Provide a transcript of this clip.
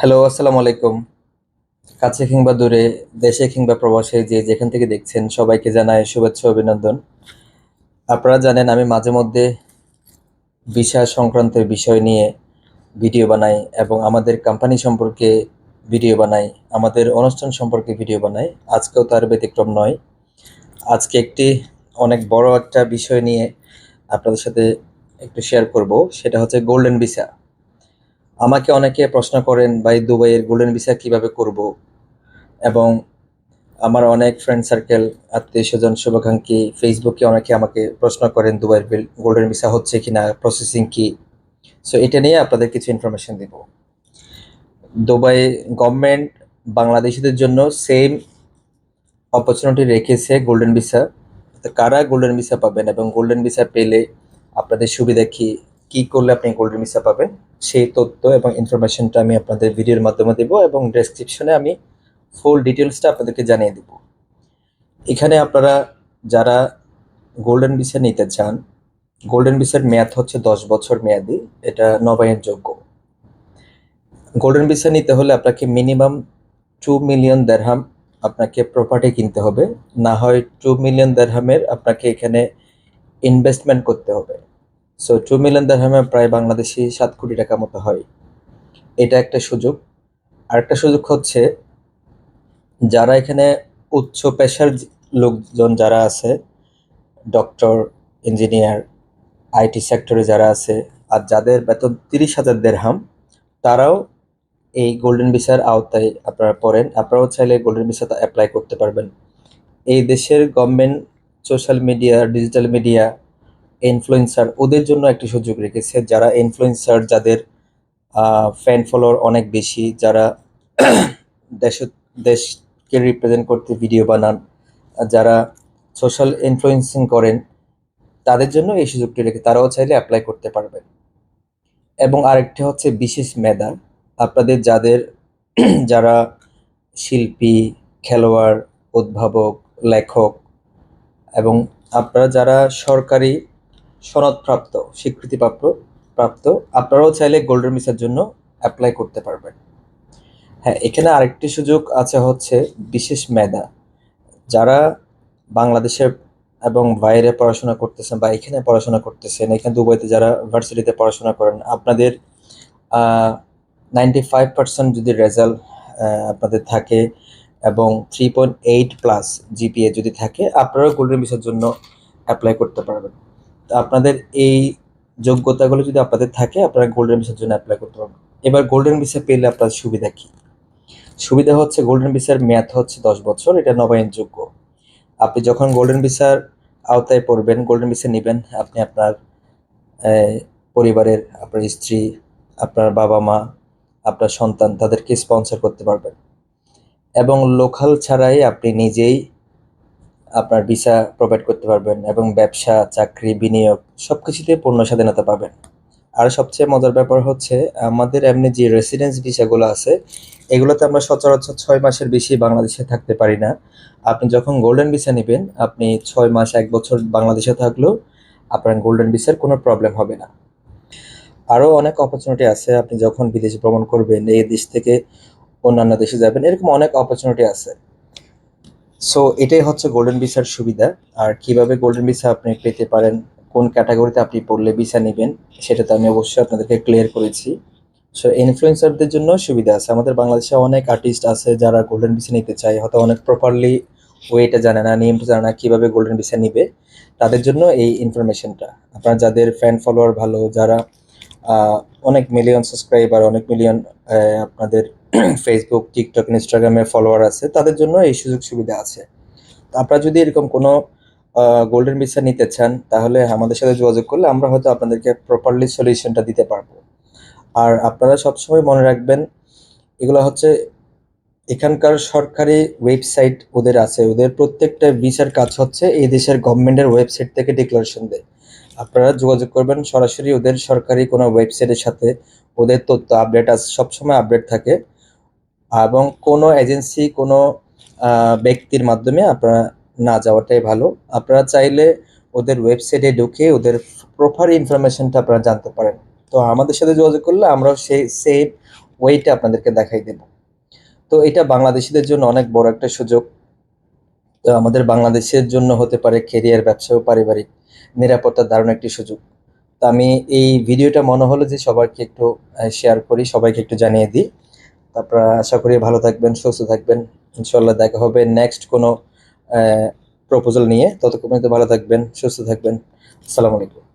Hello, আসসালামু আলাইকুম। কাছে কিংবা দূরে, দেশে কিংবা প্রবাসে যে যেখান থেকে দেখছেন, সবাইকে জানাই শুভেচ্ছা, অভিনন্দন। আপনারা জানেন, আমি মাঝে মধ্যে ভিসা সংক্রান্ত বিষয় নিয়ে ভিডিও বানাই এবং আমাদের কোম্পানি সম্পর্কে ভিডিও বানাই, আমাদের অনুষ্ঠান সম্পর্কে ভিডিও বানাই। আজকেও তার ব্যতিক্রম নয়। আজকে একটি অনেক বড় একটা বিষয় নিয়ে আপনাদের সাথে একটু শেয়ার করব, সেটা হচ্ছে গোল্ডেন ভিসা আমাকে অনেকে প্রশ্ন করেন, ভাই, দুবাইয়ের গোল্ডেন ভিসা কীভাবে করব? এবং আমার অনেক ফ্রেন্ড সার্কেল আত্মীয় স্বজন, শুভাকাঙ্ক্ষী ফেসবুকে অনেকে আমাকে প্রশ্ন করেন, দুবাইয়ের গোল্ডেন ভিসা হচ্ছে কি না প্রসেসিং কি? সো এটা নিয়ে আপনাদের কিছু ইনফরমেশন দেব। দুবাই গভর্নমেন্ট বাংলাদেশিদের জন্য সেম অপরচুনিটি রেখেছে গোল্ডেন ভিসা কারা গোল্ডেন ভিসা পাবেন এবং গোল্ডেন ভিসা পেলে আপনাদের সুবিধা কি? কি করলে আপনি গোল্ডেন ভিসা পাবেন, সেই তথ্য এবং ইনফরমেশনটা আমি আপনাদের ভিডিওর মাধ্যমে দেবো এবং ডেসক্রিপশনে আমি ফুল ডিটেলসটা আপনাদেরকে জানিয়ে দেব। এখানে আপনারা যারা গোল্ডেন ভিসা নিতে চান গোল্ডেন ভিসার মেয়াদ হচ্ছে দশ বছর মেয়াদি, এটা নবায়ন যোগ্য। গোল্ডেন ভিসা নিতে হলে আপনাকে মিনিমাম টু মিলিয়ন দেড়হাম আপনাকে প্রপার্টি কিনতে হবে, না হয় টু মিলিয়ন দেড়হামের আপনাকে এখানে ইনভেস্টমেন্ট করতে হবে। সো টু মিলিয়ন দেড়হামে প্রায় বাংলাদেশি সাত কোটি টাকা মতো হয়। এটা একটা সুযোগ। আরেকটা সুযোগ হচ্ছে, যারা এখানে উচ্চ পেশার লোকজন যারা আছে ডক্টর ইঞ্জিনিয়ার আইটি সেক্টরে যারা আছে, আর যাদের বেতন তিরিশ হাজার দেড়হাম তারাও এই গোল্ডেন ভিসার আওতায় আপনারা পড়েন। আপনারাও চাইলে গোল্ডেন ভিসাটা অ্যাপ্লাই করতে পারবেন। এই দেশের government social media digital media influencer ওদের জন্য একটি সুযোগ রেখেছে। যারা ইনফ্লুয়েন্সার যাদের ফ্যান ফলোয়ার অনেক বেশি, যারা দেশ, দেশকে রিপ্রেজেন্ট করতে ভিডিও বানান, যারা সোশ্যাল ইনফ্লুয়েন্সিং করেন, তাদের জন্য এই সুযোগটি রেখে, তারাও চাইলে অ্যাপ্লাই করতে পারবেন এবং আরেকটি হচ্ছে বিশেষ মেধা। আপনাদের যাদের, যারা শিল্পী, খেলোয়াড়, উদ্ভাবক, লেখক এবং আপনারা যারা সরকারি সনদপ্রাপ্ত, স্বীকৃতিপ্রাপ্ত, প্রাপ্ত। আপনারাও চাইলে গোল্ডেন ভিসার জন্য অ্যাপ্লাই করতে পারবেন। হ্যাঁ এখানে আরেকটি সুযোগ আছে হচ্ছে বিশেষ মেধা। যারা বাংলাদেশের এবং বাইরে পড়াশোনা করতেছেন বা এখানে পড়াশোনা করতেছেন, এখানে দুবাইতে যারা ভার্সিটিতে পড়াশোনা করেন, আপনাদের নাইনটি ফাইভ পার্সেন্ট যদি রেজাল্ট আপনাদের থাকে এবং three point eight plus GPA যদি থাকে, আপনারাও গোল্ডেন ভিসার জন্য অ্যাপ্লাই করতে পারবেন। আপনাদের এই যোগ্যতাগুলো যদি আপনাদের থাকে, আপনারা গোল্ডেন ভিসার জন্য অ্যাপ্লাই করতে পারবেন। এবার গোল্ডেন ভিসা পেলে আপনার সুবিধা কী? সুবিধা হচ্ছে গোল্ডেন ভিসার মেয়াদ হচ্ছে দশ বছর, এটা নবায়নযোগ্য। আপনি যখন গোল্ডেন ভিসার আওতায় পড়বেন গোল্ডেন ভিসা নেবেন আপনি আপনার পরিবারের, আপনার স্ত্রী, আপনার বাবা মা, আপনার সন্তান, তাদেরকে স্পন্সর করতে পারবেন। এবং লোকাল ছাড়াই আপনি নিজেই আপনার ভিসা প্রোভাইড করতে পারবেন এবং ব্যবসা, চাকরি, বিনিয়োগ সব কিছুতে পূর্ণ স্বাধীনতা পাবেন। আর সবচেয়ে মজার ব্যাপার হচ্ছে, আমাদের এমনি যে রেসিডেন্স ভিসাগুলো আছে, এগুলোতে আমরা সচরাচর ছয় মাসের বেশি বাংলাদেশে থাকতে পারি না। আপনি যখন গোল্ডেন ভিসা নেবেন, আপনি ছয় মাস, এক বছর বাংলাদেশে থাকলেও আপনার গোল্ডেন ভিসার কোনো প্রবলেম হবে না। আরও অনেক অপরচুনিটি আছে, আপনি যখন বিদেশে ভ্রমণ করবেন, এই দেশ থেকে অন্যান্য দেশে যাবেন, এরকম অনেক অপরচুনিটি আছে। সো এটাই হচ্ছে গোল্ডেন ভিসার সুবিধা। আর কীভাবে গোল্ডেন ভিসা আপনি পেতে পারেন, কোন ক্যাটাগরিতে আপনি পড়লে ভিসা নেবেন, সেটা তো আমি অবশ্যই আপনাদেরকে ক্লিয়ার করেছি। সো ইনফ্লুয়েন্সারদের জন্য সুবিধা আছে। আমাদের বাংলাদেশে অনেক আর্টিস্ট আছে যারা গোল্ডেন ভিসা নিতে চায়, হয়তো অনেক প্রপারলি ওয়েটা জানে না নিয়মটা জানে না কীভাবে গোল্ডেন ভিসা নিবে। তাদের জন্য এই ইনফরমেশনটা আপনার যাদের ফ্যান ফলোয়ার ভালো, যারা অনেক মিলিয়ন সাবস্ক্রাইবার অনেক মিলিয়ন আপনাদের ফেসবুক টিকটক ইনস্টাগ্রামে ফলোয়ার আছে, তাদের জন্য এই সুযোগ সুবিধা আছে। আপনারা যদি এরকম কোনো গোল্ডেন ভিসা নিতে চান, তাহলে আমাদের সাথে যোগাযোগ করলে আমরা হয়তো আপনাদেরকে প্রপারলি সলিউশনটা দিতে পারব। আর আপনারা সবসময় মনে রাখবেন, এগুলো হচ্ছে এখানকার সরকারি ওয়েবসাইট ওদের আছে, ওদের প্রত্যেকটা ভিসার কাজ হচ্ছে এই দেশের গভর্নমেন্টের ওয়েবসাইট থেকে ডিক্লারেশন দেয়। আপনারা যোগাযোগ করবেন, সরাসরি ওদের সরকারি কোনো ওয়েবসাইটের সাথে ওদের তথ্য আপডেট আছে সবসময় আপডেট থাকে। এবং কোনো এজেন্সি, কোনো ব্যক্তির মাধ্যমে আপনারা না যাওয়াটাই ভালো। আপনারা চাইলে ওদের ওয়েবসাইটে ঢুকে ওদের প্রপার ইনফরমেশনটা আপনারা জানতে পারেন। তো আমাদের সাথে যোগাযোগ করলে আমরাও সেই সেম ওয়েটা আপনাদেরকে দেখাই দেব। তো এটা বাংলাদেশিদের জন্য অনেক বড় একটা সুযোগ। তো আমাদের বাংলাদেশের জন্য হতে পারে কেরিয়ার ব্যবসা ও পারিবারিক নিরাপত্তার দারুণ একটি সুযোগ। তো আমি এই ভিডিওটা মনে হলো যে সবাইকে একটু শেয়ার করি, সবাইকে একটু জানিয়ে দিই। তারপর আশা করি ভালো থাকবেন, সুস্থ থাকবেন। ইনশাল্লাহ দেখা হবে নেক্সট কোনো প্রপোজাল নিয়ে। ততক্ষণ পর্যন্ত ভালো থাকবেন, সুস্থ থাকবেন। আসসালামু আলাইকুম।